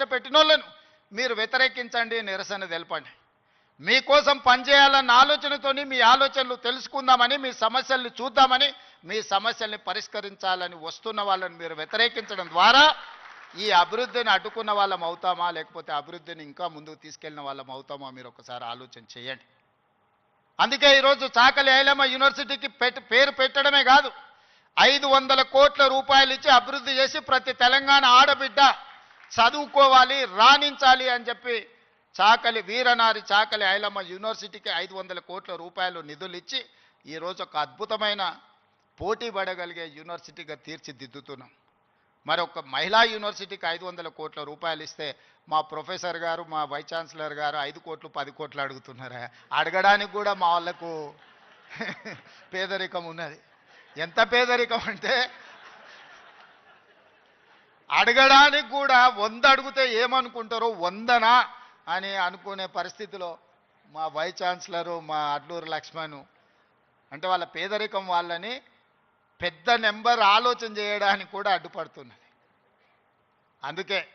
కష్టపెట్టినోళ్ళను మీరు వ్యతిరేకించండి నిరసన తెలపండి. మీకోసం పనిచేయాలన్న ఆలోచనతోని మీ ఆలోచనలు తెలుసుకుందామని మీ సమస్యల్ని చూద్దామని మీ సమస్యల్ని పరిష్కరించాలని వస్తున్న వాళ్ళని మీరు వ్యతిరేకించడం ద్వారా ఈ అభివృద్ధిని అడ్డుకున్న వాళ్ళం అవుతామా లేకపోతే అభివృద్ధిని ఇంకా ముందుకు తీసుకెళ్ళిన వాళ్ళం అవుతామా మీరు ఒకసారి ఆలోచన చేయండి. అందుకే ఈరోజు చాకలి ఐలమ్మ యూనివర్సిటీకి పేరు పెట్టడమే కాదు ఐదు వందల కోట్ల రూపాయలు ఇచ్చి అభివృద్ధి చేసి ప్రతి తెలంగాణ ఆడబిడ్డ చదువుకోవాలి రాణించాలి అని చెప్పి చాకలి వీరనారి చాకలి ఐలమ్మ యూనివర్సిటీకి ఐదు వందల కోట్ల రూపాయలు నిధులు ఇచ్చి ఈరోజు ఒక అద్భుతమైన పోటీ పడగలిగే యూనివర్సిటీగా తీర్చిదిద్దుతున్నాం. మరి ఒక మహిళా యూనివర్సిటీకి ఐదు వందల కోట్ల రూపాయలు ఇస్తే మా ప్రొఫెసర్ గారు మా వైస్ ఛాన్సలర్ గారు ఐదు కోట్లు పది కోట్లు అడుగుతున్నారా. అడగడానికి కూడా మా వాళ్ళకు పేదరికం ఉన్నది. ఎంత పేదరికం అంటే అడగడానికి కూడా వంద అడిగితే ఏమనుకుంటారో వందనా అని అనుకునే పరిస్థితిలో మా వైస్ ఛాన్సలరు మా అడ్లూరు లక్ష్మణ్ అంటే వాళ్ళ పేదరికం వాళ్ళని పెద్ద నెంబర్ ఆలోచన చేయడానికి కూడా అడ్డుపడుతున్నది. అందుకే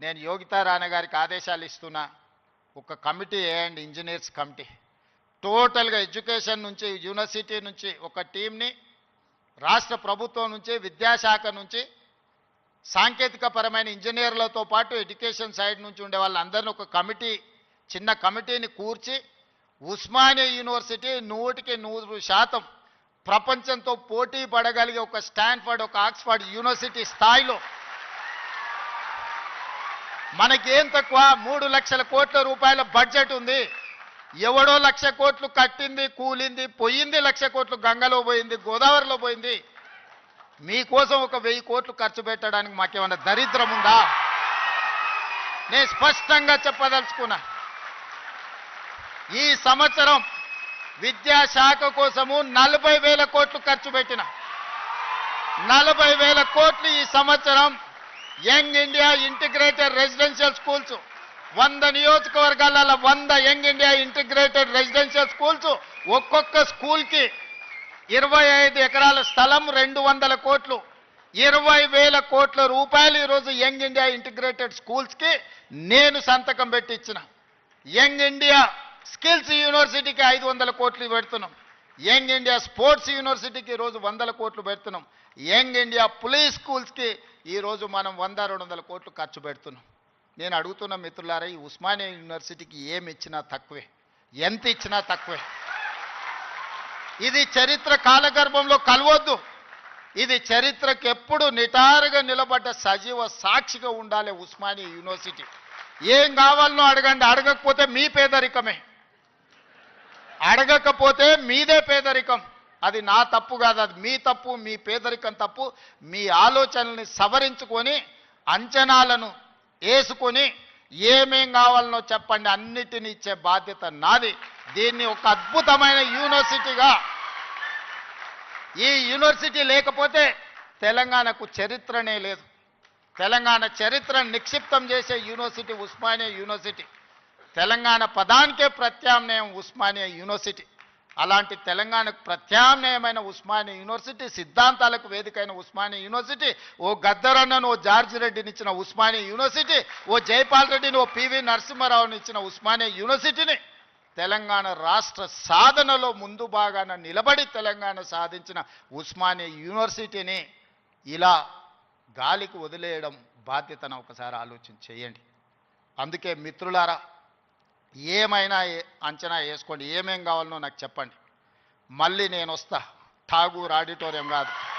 నేను యోగితా రాణ గారికి ఆదేశాలు ఇస్తున్నా. ఒక కమిటీ వేయండి ఇంజనీర్స్ కమిటీ. టోటల్గా ఎడ్యుకేషన్ నుంచి యూనివర్సిటీ నుంచి ఒక టీంని రాష్ట్ర ప్రభుత్వం నుంచి విద్యాశాఖ నుంచి సాంకేతిక పరమైన ఇంజనీర్లతో పాటు ఎడ్యుకేషన్ సైడ్ నుంచి ఉండే వాళ్ళందరినీ ఒక కమిటీ చిన్న కమిటీని కూర్చి ఉస్మానియా యూనివర్సిటీ నూటికి నూరు శాతం ప్రపంచంతో పోటీ పడగలిగే ఒక స్టాన్ఫర్డ్ ఒక ఆక్స్ఫర్డ్ యూనివర్సిటీ స్థాయిలో మనకేం తక్కువ? మూడు లక్షల కోట్ల రూపాయల బడ్జెట్ ఉంది. ఎవడో లక్ష కోట్లు కట్టింది కూలింది పోయింది లక్ష కోట్లు గంగలో పోయింది గోదావరిలో పోయింది. మీకోసం ఒక వెయ్యి కోట్లు ఖర్చు పెట్టడానికి మాకేమన్నా దరిద్రం ఉందా? నేను స్పష్టంగా చెప్పదలుచుకున్నా. ఈ సంవత్సరం విద్యాశాఖ కోసము నలభై వేల కోట్లు ఖర్చు పెట్టిన. నలభై వేల కోట్లు ఈ సంవత్సరం young India integrated residential schools వంద నియోజకవర్గాల వంద young India integrated residential schools ఒక్కొక్క స్కూల్కి ఇరవై ఐదు ఎకరాల స్థలం రెండు వందల కోట్లు. ఇరవై వేల కోట్ల రూపాయలు ఈరోజు యంగ్ ఇండియా ఇంటిగ్రేటెడ్ స్కూల్స్కి నేను సంతకం పెట్టించిన యంగ్ ఇండియా స్కిల్స్ యూనివర్సిటీకి ఐదు వందల కోట్లు పెడుతున్నాం. యంగ్ ఇండియా స్పోర్ట్స్ యూనివర్సిటీకి ఈరోజు వందల కోట్లు పెడుతున్నాం. యంగ్ ఇండియా పులీస్ స్కూల్స్కి ఈరోజు మనం వంద రెండు వందల కోట్లు ఖర్చు పెడుతున్నాం. నేను అడుగుతున్న మిత్రులారా ఈ ఉస్మానియా యూనివర్సిటీకి ఏమి ఇచ్చినా తక్కువే. ఎంత ఇచ్చినా తక్కువే. ఇది చరిత్ర కాలగర్భంలో కలవద్దు. ఇది చరిత్రకు ఎప్పుడు నిటారుగా నిలబడ్డ సజీవ సాక్షిగా ఉండాలి ఉస్మానియా యూనివర్సిటీ. ఏం కావాలనో అడగండి. అడగకపోతే మీ పేదరికమే. అడగకపోతే మీదే పేదరికం. అది నా తప్పు కాదు. అది మీ తప్పు మీ పేదరికం తప్పు. మీ ఆలోచనల్ని సవరించుకొని అంచనాలను వేసుకొని ఏమేం కావాలనో చెప్పండి. అన్నిటిని ఇచ్చే బాధ్యత నాది. దీన్ని ఒక అద్భుతమైన యూనివర్సిటీగా ఈ యూనివర్సిటీ లేకపోతే తెలంగాణకు చరిత్రనే లేదు. తెలంగాణ చరిత్రను నిక్షిప్తం చేసే యూనివర్సిటీ ఉస్మానియా యూనివర్సిటీ. తెలంగాణ పదానికే ప్రత్యామ్నాయం ఉస్మానియా యూనివర్సిటీ. అలాంటి తెలంగాణకు ప్రత్యామ్నాయమైన ఉస్మానియా యూనివర్సిటీ సిద్ధాంతాలకు వేదికైన ఉస్మానియా యూనివర్సిటీ ఓ గద్దరన్నను ఓ జార్జి రెడ్డిని ఇచ్చిన ఉస్మానియా యూనివర్సిటీ ఓ జైపాల్ రెడ్డిని ఓ పివి నరసింహారావుని ఇచ్చిన ఉస్మానియా యూనివర్సిటీని తెలంగాణ రాష్ట్ర సాధనలో ముందు భాగాన నిలబడి తెలంగాణ సాధించిన ఉస్మానియా యూనివర్సిటీని ఇలా గాలికి వదిలేయడం బాధ్యతను ఒకసారి ఆలోచన చేయండి. అందుకే మిత్రులారా ఏమైనా అంచనా వేసుకోండి. ఏమేం కావాలనో నాకు చెప్పండి. మళ్ళీ నేను వస్తా. ఠాగూర్ ఆడిటోరియం కాదు.